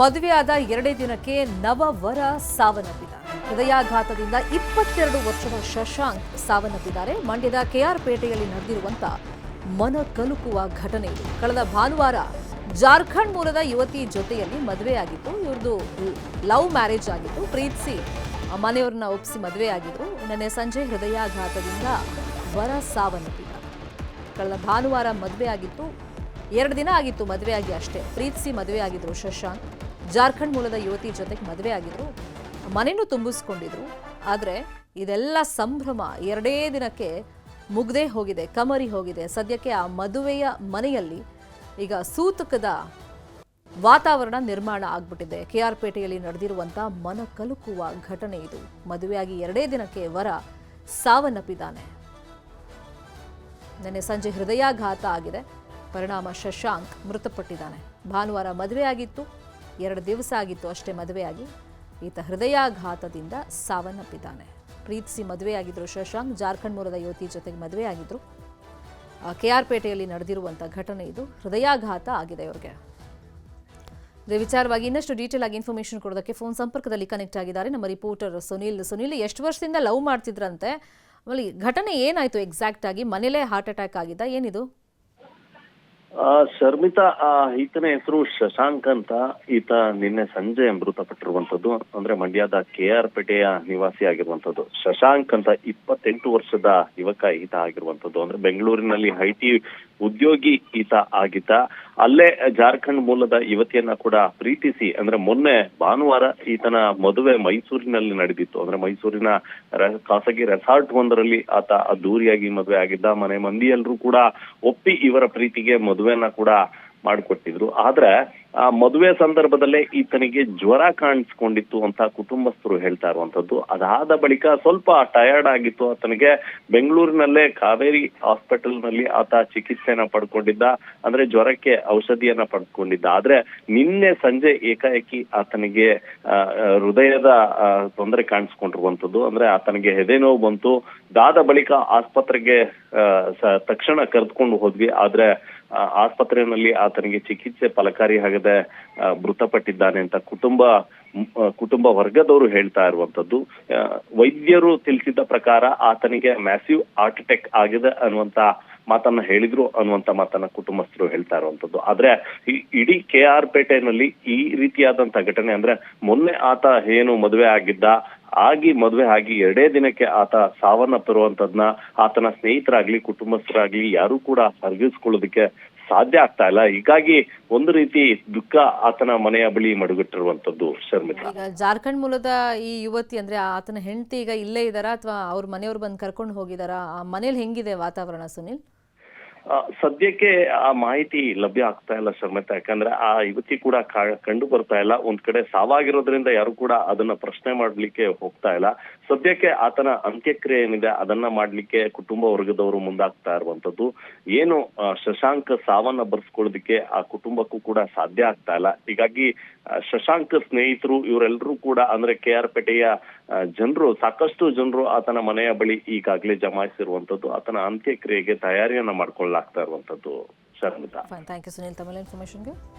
ಮದುವೆಯಾದ ಎರಡೇ ದಿನಕ್ಕೆ ನವವರ ಸಾವನ್ನಪ್ಪಿದ್ದಾರೆ. ಹೃದಯಾಘಾತದಿಂದ ಇಪ್ಪತ್ತೆರಡು ವರ್ಷದ ಶಶಾಂಕ್ ಸಾವನ್ನಪ್ಪಿದ್ದಾರೆ. ಮಂಡ್ಯದ ಕೆಆರ್ ಪೇಟೆಯಲ್ಲಿ ನಡೆದಿರುವಂತ ಮನ ಕಲುಕುವ ಘಟನೆ ಇದು. ಕಳೆದ ಭಾನುವಾರ ಜಾರ್ಖಂಡ್ ಮೂಲದ ಯುವತಿ ಜೊತೆಯಲ್ಲಿ ಮದುವೆಯಾಗಿತ್ತು. ಇವ್ರದ್ದು ಲವ್ ಮ್ಯಾರೇಜ್ ಆಗಿತ್ತು. ಪ್ರೀತಿಸಿ ಮನೆಯವ್ರನ್ನ ಒಪ್ಪಿಸಿ ಮದುವೆ ಆಗಿದ್ರು ನಿನ್ನೆ ಸಂಜೆ ಹೃದಯಾಘಾತದಿಂದ ವರ ಸಾವನ್ನಪ್ಪಿದ್ದಾರೆ. ಕಳೆದ ಭಾನುವಾರ ಮದುವೆ ಆಗಿತ್ತು ಎರಡು ದಿನ ಆಗಿತ್ತು ಮದುವೆ ಆಗಿ ಅಷ್ಟೇ. ಪ್ರೀತಿಸಿ ಮದುವೆ ಆಗಿದ್ರು, ಶಶಾಂಕ್. ಜಾರ್ಖಂಡ್ ಮೂಲದ ಯುವತಿ ಜೊತೆಗೆ ಮದುವೆ ಆಗಿದ್ರು. ಮನೆನೂ ತುಂಬಿಸ್ಕೊಂಡಿದ್ರು. ಆದರೆ ಇದೆಲ್ಲ ಸಂಭ್ರಮ. ಎರಡೇ ದಿನಕ್ಕೆ ಮುಗ್ದೇ ಹೋಗಿದೆ, ಕಮರಿ ಹೋಗಿದೆ. ಸದ್ಯಕ್ಕೆ ಆ ಮದುವೆಯ ಮನೆಯಲ್ಲಿ ಈಗ ಸೂತಕದ ವಾತಾವರಣ ನಿರ್ಮಾಣ ಆಗ್ಬಿಟ್ಟಿದೆ. ಕೆ ಆರ್ ಪೇಟೆಯಲ್ಲಿ ನಡೆದಿರುವಂಥ ಮನ ಕಲುಕುವ ಘಟನೆ ಇದು. ಮದುವೆಯಾಗಿ ಎರಡೇ ದಿನಕ್ಕೆ ವರ ಸಾವನ್ನಪ್ಪಿದ್ದಾನೆ. ನಿನ್ನೆ ಸಂಜೆ ಹೃದಯಾಘಾತ ಆಗಿದೆ. ಪರಿಣಾಮ ಶಶಾಂಕ್ ಮೃತಪಟ್ಟಿದ್ದಾನೆ. ಭಾನುವಾರ ಮದುವೆಯಾಗಿತ್ತು. ಎರಡು ದಿವಸ ಆಗಿತ್ತು ಅಷ್ಟೇ ಮದುವೆಯಾಗಿ. ಈತ ಹೃದಯಾಘಾತದಿಂದ ಸಾವನ್ನಪ್ಪಿದ್ದಾನೆ. ಪ್ರೀತಿಸಿ ಮದುವೆಯಾಗಿದ್ದರು ಶಶಾಂಕ್, ಜಾರ್ಖಂಡ್ ಮೂಲದ ಯುವತಿ ಜೊತೆಗೆ ಮದುವೆಯಾಗಿದ್ದರು ಕೆ ಆರ್ ಪೇಟೆಯಲ್ಲಿ ನಡೆದಿರುವಂಥ ಘಟನೆ ಇದು. ಹೃದಯಾಘಾತ ಆಗಿದೆ ಇವ್ರಿಗೆ. ಇದೇ ವಿಚಾರವಾಗಿ ಇನ್ನಷ್ಟು ಡೀಟೇಲ್ ಆಗಿ ಇನ್ಫಾರ್ಮೇಶನ್ ಕೊಡೋದಕ್ಕೆ ಫೋನ್ ಸಂಪರ್ಕದಲ್ಲಿ ಕನೆಕ್ಟ್ ಆಗಿದ್ದಾರೆ ನಮ್ಮ ರಿಪೋರ್ಟರ್ ಸುನೀಲ್. ಸುನೀಲ್, ಎಷ್ಟು ವರ್ಷದಿಂದ ಲವ್ ಮಾಡ್ತಿದ್ರಂತೆ? ಆಮೇಲೆ ಘಟನೆ ಏನಾಯಿತು ಎಕ್ಸಾಕ್ಟ್ ಆಗಿ? ಮನೇಲೇ ಹಾರ್ಟ್ ಅಟ್ಯಾಕ್ ಆಗಿದ್ದ? ಏನಿದು? ಶರ್ಮಿತಾ ಆ, ಈತನ ಹೆಸರು ಶಶಾಂಕ್ ಅಂತ. ಈತ ನಿನ್ನೆ ಸಂಜೆ ಮೃತಪಟ್ಟಿರುವಂತದ್ದು ಅಂದ್ರೆ ಮಂಡ್ಯದ ಕೆ ಆರ್ ಪೇಟೆಯ ನಿವಾಸಿ ಆಗಿರುವಂತದ್ದು ಶಶಾಂಕ್ ಅಂತ ಇಪ್ಪತ್ತೆಂಟು ವರ್ಷದ ಯುವಕ ಈತ ಆಗಿರುವಂತದ್ದು ಅಂದ್ರೆ ಬೆಂಗಳೂರಿನಲ್ಲಿ ಐಟಿ ಉದ್ಯೋಗಿ ಈತ ಆಗಿದ್ದ. ಅಲ್ಲೇ ಜಾರ್ಖಂಡ್ ಮೂಲದ ಯುವತಿಯನ್ನ ಕೂಡ ಪ್ರೀತಿಸಿ ಅಂದ್ರೆ ಮೊನ್ನೆ ಭಾನುವಾರ ಈತನ ಮದುವೆ ಮೈಸೂರಿನಲ್ಲಿ ನಡೆದಿತ್ತು. ಅಂದ್ರೆ ಮೈಸೂರಿನ ಖಾಸಗಿ ರೆಸಾರ್ಟ್ ಒಂದರಲ್ಲಿ ಆತ ಅದ್ದೂರಿಯಾಗಿ ಮದುವೆ ಆಗಿದ್ದ. ಮನೆ ಮಂದಿ ಎಲ್ರೂ ಕೂಡ ಒಪ್ಪಿ ಇವರ ಪ್ರೀತಿಗೆ ಮದುವೆನ ಕೂಡ ಮಾಡಿಕೊಟ್ಟಿದ್ರು. ಆದ್ರೆ, ಆ ಮದುವೆ ಸಂದರ್ಭದಲ್ಲೇ ಈತನಿಗೆ ಜ್ವರ ಕಾಣಿಸ್ಕೊಂಡಿತ್ತು ಅಂತ ಕುಟುಂಬಸ್ಥರು ಹೇಳ್ತಾ ಇರುವಂತದ್ದು ಅದಾದ ಬಳಿಕ ಸ್ವಲ್ಪ ಟಯರ್ಡ್ ಆಗಿತ್ತು. ಆತನಿಗೆ ಬೆಂಗಳೂರಿನಲ್ಲೇ ಕಾವೇರಿ ಹಾಸ್ಪಿಟಲ್ನಲ್ಲಿ ಆತ ಚಿಕಿತ್ಸೆಯನ್ನ ಪಡ್ಕೊಂಡಿದ್ದ. ಅಂದ್ರೆ ಜ್ವರಕ್ಕೆ ಔಷಧಿಯನ್ನ ಪಡ್ಕೊಂಡಿದ್ದ. ಆದ್ರೆ ನಿನ್ನೆ ಸಂಜೆ ಏಕಾಏಕಿ ಆತನಿಗೆ ಹೃದಯದ ತೊಂದರೆ ಕಾಣಿಸ್ಕೊಂಡಿರುವಂತದ್ದು ಅಂದ್ರೆ ಆತನಿಗೆ ಎದೆ ನೋವು ಬಂತು. ದಾದ ಬಳಿಕ ಆಸ್ಪತ್ರೆಗೆ ತಕ್ಷಣ ಕರೆದುಕೊಂಡು ಹೋದ್ವಿ. ಆದ್ರೆ ಆಸ್ಪತ್ರೆಯಲ್ಲಿ ಆತನಿಗೆ ಚಿಕಿತ್ಸೆ ಫಲಕಾರಿ ಆ, ಮೃತಪಟ್ಟಿದ್ದಾನೆ ಅಂತ ಕುಟುಂಬ ಕುಟುಂಬ ವರ್ಗದವರು ಹೇಳ್ತಾ ಇರುವಂತದ್ದು ವೈದ್ಯರು ತಿಳಿಸಿದ ಪ್ರಕಾರ ಆತನಿಗೆ ಮ್ಯಾಸಿವ್ ಹಾರ್ಟ್ ಅಟ್ಯಾಕ್ ಆಗಿದೆ ಅನ್ನುವಂತ ಮಾತನ್ನ ಹೇಳಿದ್ರು ಅನ್ನುವಂತ ಮಾತನ್ನ ಕುಟುಂಬಸ್ಥರು ಹೇಳ್ತಾ ಇರುವಂತದ್ದು ಆದ್ರೆ ಈ ಇಡೀ ಕೆ ಆರ್ ಪೇಟೆನಲ್ಲಿ ಈ ರೀತಿಯಾದಂತ ಘಟನೆ ಅಂದ್ರೆ ಮೊನ್ನೆ ಆತ ಏನು ಮದುವೆ ಆಗಿದ್ದ ಆಗಿ ಮದುವೆ ಆಗಿ ಎರಡೇ ದಿನಕ್ಕೆ ಆತ ಸಾವನ್ನಪ್ಪಿರುವಂತದ್ನ ಆತನ ಸ್ನೇಹಿತರಾಗ್ಲಿ, ಕುಟುಂಬಸ್ಥರಾಗ್ಲಿ ಯಾರು ಕೂಡ ಅರ್ಗಿಸ್ಕೊಳ್ಳೋದಕ್ಕೆ ಸಾಧ್ಯ ಆಗ್ತಾ ಇಲ್ಲ. ಹೀಗಾಗಿ ಒಂದು ರೀತಿ ದುಃಖ ಆತನ ಮನೆಯ ಬಳಿ ಮಡುಗಟ್ಟಿರುವಂತದ್ದು ಶರ್ಮಿತಾ ಜಾರ್ಖಂಡ್ ಮೂಲದ ಈ ಯುವತಿ ಅಂದ್ರೆ ಆತನ ಹೆಂಡತಿ ಈಗ ಇಲ್ಲೇ ಇದ್ದಾರಾ ಅಥವಾ ಅವ್ರ ಮನೆಯವ್ರು ಬಂದು ಕರ್ಕೊಂಡು ಹೋಗಿದಾರಾ ಆ ಮನೇಲಿ ಹೆಂಗಿದೆ ವಾತಾವರಣ ಸುನಿಲ್? ಸದ್ಯಕ್ಕೆ ಆ ಮಾಹಿತಿ ಲಭ್ಯ ಆಗ್ತಾ ಇಲ್ಲ ಶರ್ಮಿತಾ ಯಾಕಂದ್ರೆ ಆ ಯುವತಿ ಕೂಡ ಕಂಡು ಬರ್ತಾ ಇಲ್ಲ. ಒಂದ್ ಕಡೆ ಸಾವಾಗಿರೋದ್ರಿಂದ ಯಾರು ಕೂಡ ಅದನ್ನ ಪ್ರಶ್ನೆ ಮಾಡ್ಲಿಕ್ಕೆ ಹೋಗ್ತಾ ಇಲ್ಲ. ಸದ್ಯಕ್ಕೆ ಆತನ ಅಂತ್ಯಕ್ರಿಯೆ ಏನಿದೆ ಅದನ್ನ ಮಾಡ್ಲಿಕ್ಕೆ ಕುಟುಂಬ ವರ್ಗದವರು ಮುಂದಾಗ್ತಾ ಇರುವಂತದ್ದು. ಏನು ಶಶಾಂಕ್ ಸಾವನ್ನ ಬರ್ಸ್ಕೊಳ್ಳೋದಕ್ಕೆ ಆ ಕುಟುಂಬಕ್ಕೂ ಕೂಡ ಸಾಧ್ಯ ಆಗ್ತಾ ಇಲ್ಲ. ಹೀಗಾಗಿ ಶಶಾಂಕ್ ಸ್ನೇಹಿತರು ಇವರೆಲ್ಲರೂ ಕೂಡ ಅಂದ್ರೆ ಕೆ ಆರ್ ಪೇಟೆಯ ಜನರು, ಸಾಕಷ್ಟು ಜನರು ಆತನ ಮನೆಯ ಬಳಿ ಈಗಾಗಲೇ ಜಮಾಯಿಸಿರುವಂತದ್ದು ಆತನ ಅಂತ್ಯಕ್ರಿಯೆಗೆ ತಯಾರಿಯನ್ನ ಮಾಡ್ಕೊಳ್ಳಾಗ್ತಾ ಇರುವಂತದ್ದು ಶರ್ಮಿತಾ. ಸುನಿಲ್ ತಮ್ಮ ಇನ್ಫಾರ್ಮೇಷನ್ಗೆ